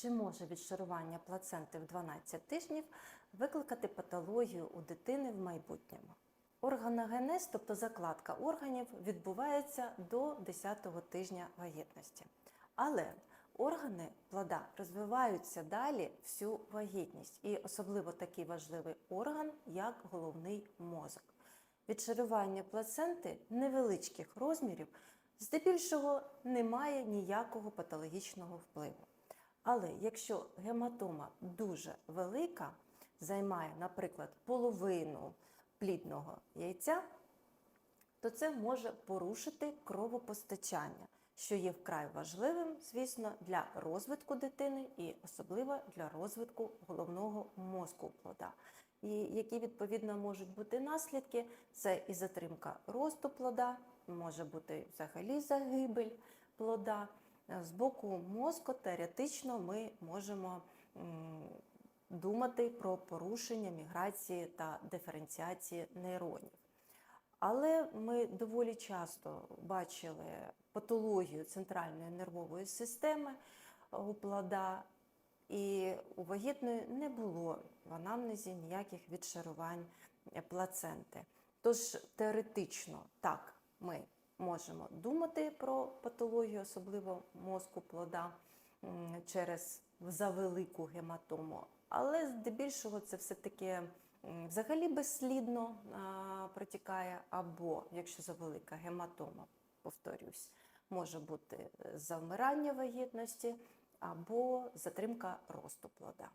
Чи може відшарування плаценти в 12 тижнів викликати патологію у дитини в майбутньому? Органогенез, тобто закладка органів, відбувається до 10-го тижня вагітності. Але органи плода розвиваються далі всю вагітність, і особливо такий важливий орган, як головний мозок. Відшарування плаценти невеличких розмірів здебільшого не має ніякого патологічного впливу. Але якщо гематома дуже велика, займає, наприклад, половину плідного яйця, то це може порушити кровопостачання, що є вкрай важливим, звісно, для розвитку дитини і особливо для розвитку головного мозку плода. І які відповідно можуть бути наслідки, це і затримка росту плода, може бути взагалі загибель плода. З боку мозку теоретично ми можемо думати про порушення міграції та диференціації нейронів. Але ми доволі часто бачили патологію центральної нервової системи у плода, і у вагітної не було в анамнезі ніяких відшарувань плаценти. Тож теоретично так ми можемо думати про патологію, особливо мозку плода через завелику гематому, але здебільшого це все-таки взагалі безслідно протікає, або якщо завелика гематома, повторюсь, може бути е, завмирання вагітності або затримка росту плода.